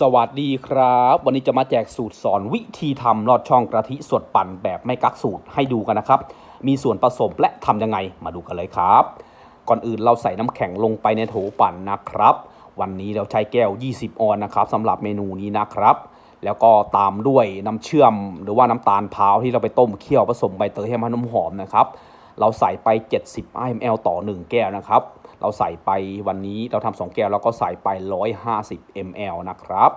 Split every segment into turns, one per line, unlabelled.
สวัสดีครับ วันนี้จะมาแจกสูตรสอนวิธีทำลอดช่องกะทิสดปั่นแบบไม่กักสูตรให้ดูกันนะครับ มีส่วนผสมและทำยังไงมาดูกันเลยครับ ก่อนอื่นเราใส่น้ำแข็งลงไปในโถปั่นนะครับ วันนี้เราใช้แก้ว 20 ออนนะครับสำหรับเมนูนี้นะครับ แล้วก็ตามด้วยน้ำเชื่อม หรือว่าน้ำตาลพร้าวที่เราไปต้มเคี่ยวผสมใบเตยให้มันหอมนะครับ เราใส่ไป 70 ml ต่อ 1 แก้วนะครับ เราใส่ไปวันนี้เราทำสองแก้วแล้วก็ใส่ไป 150 ml นะครับ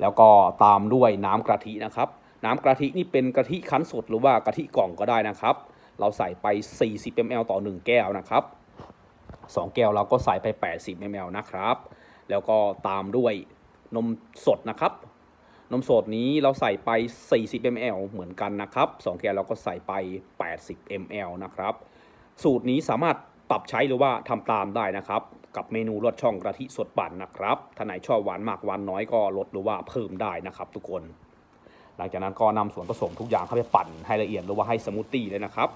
แล้วก็ตามด้วยน้ำกะทินะครับ น้ำกะทินี่เป็นกะทิคั้นสดหรือว่ากะทิกล่องก็ได้นะครับ เราใส่ไป 40 ml ต่อ 1 แก้วนะครับ 2 แก้วเราก็ใส่ไป 80 ml นะครับ แล้วก็ตามด้วยนมสดนะครับ นมสดนี้เราใส่ไป 40 ml เหมือนกันนะครับ 2 แก้วเราก็ใส่ไป 80 ml นะครับ สูตรนี้สามารถ ปรับใช้หรือว่าทำตามได้นะครับ กับเมนูรสช่องกะทิสดปั่นนะครับถ้าไหนชอบหวานมากหวานน้อยก็ลดหรือว่าเพิ่มได้นะครับทุกคน หลังจากนั้นก็นำส่วนผสมทุกอย่างเข้าไปปั่นให้ละเอียดหรือว่าให้สมูทตี้เลยนะครับ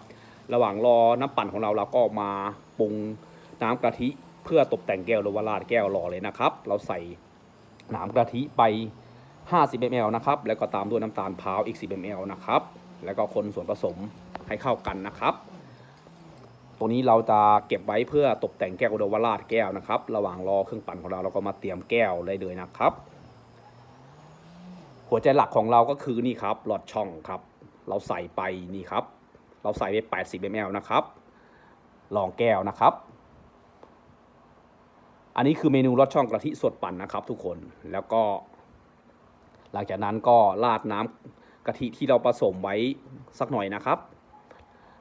ระหว่างรอน้ำปั่นของเราเราก็มาปรุงน้ำกะทิเพื่อตกแต่งแก้วหรือว่าราดแก้วรอเลยนะครับ เราใส่น้ำกะทิไป 50 ml นะครับ แล้วก็ตามด้วยน้ำตาลพร้าวอีก 10 ml นะครับ แล้วก็คนส่วนผสมให้เข้ากันนะครับ ตัวนี้เราจะเก็บไว้เพื่อตกแต่งแก้วหรือว่าราดแก้วนะครับ ระหว่างรอเครื่องปั่นของเราเราก็มาเตรียมแก้วเลยเลยนะครับ หัวใจหลักของเราก็คือนี่ครับหลอดช่องครับ เราใส่ไปนี่ครับ เราใส่ไป 80 ml นะครับรองแก้วนะครับ อันนี้คือเมนูรสช่องกะทิสดปั่นนะครับ ทุกคนแล้วก็ หลังจากนั้นก็ราดน้ำกะทิที่เราผสมไว้สักหน่อยนะครับ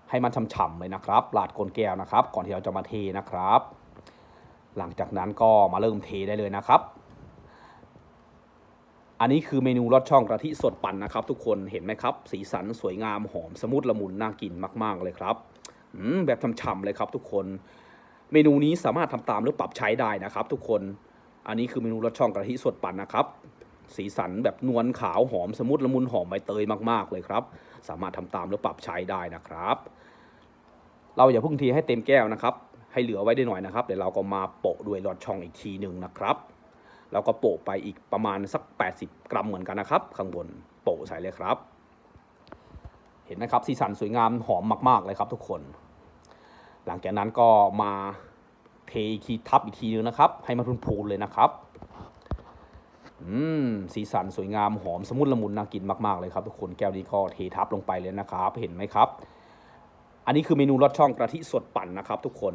ให้มันฉ่ำๆเลยนะครับราดก้นแก้วนะครับ ก่อนที่เราจะมาเทนะครับ หลังจากนั้นก็มาเริ่มเทได้เลยนะครับ อันนี้คือเมนูรสช่องกะทิสดปั่นนะครับ ทุกคนเห็นไหมครับ สีสันสวยงามหอมสมุทละมุนน่ากินมาก ๆเลยครับแบบฉ่ำๆเลยครับทุกคน เมนูนี้สามารถทำตามหรือปรับใช้ได้นะครับ ทุกคน อันนี้คือเมนูรสช่องกะทิสดปั่นนะครับ สีสันแบบนวลขาวหอมสมุทรละมุนหอมใบเตยมากๆเลยครับ สามารถทำตามหรือปรับใช้ได้นะครับ เราอย่าเพิ่งทีให้เต็มแก้วนะครับ ให้เหลือไว้ได้หน่อยนะครับเดี๋ยวเราก็มาโปะด้วยหลอดช่องอีกทีหนึ่งนะครับเราก็โปะไปอีกประมาณสัก 80 กรัมเหมือนกันนะครับ ข้างบนโปะใส่เลยครับ เห็นไหมครับสีสันสวยงามหอมมากๆเลยครับทุกคน หลังจากนั้นก็มาเทอีกทีทับอีกทีนึงนะครับ ให้มันพูนๆเลยนะครับ อืมสีสันสวยงามหอมสมุนละมุนน่ากินมากๆเลยครับทุกคนแก้วนี้ก็เททับลงไปเลยนะครับ เห็นไหมครับ อันนี้คือเมนูรสช่องกะทิสดปั่นนะครับ ทุกคน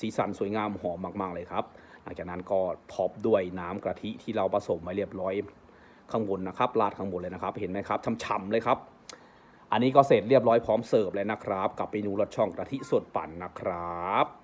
สีสันสวยงามหอมมาก ๆเลยครับ หลังจากนั้นก็ท็อปด้วยน้ำกะทิที่เราผสมไว้เรียบร้อยข้างบนนะครับราดข้างบนเลยนะครับ เห็นไหมครับฉ่ำๆเลยครับ อันนี้ก็เสร็จเรียบร้อยพร้อมเสิร์ฟเลยนะครับ กับเมนูรสช่องกะทิสดปั่นนะครับ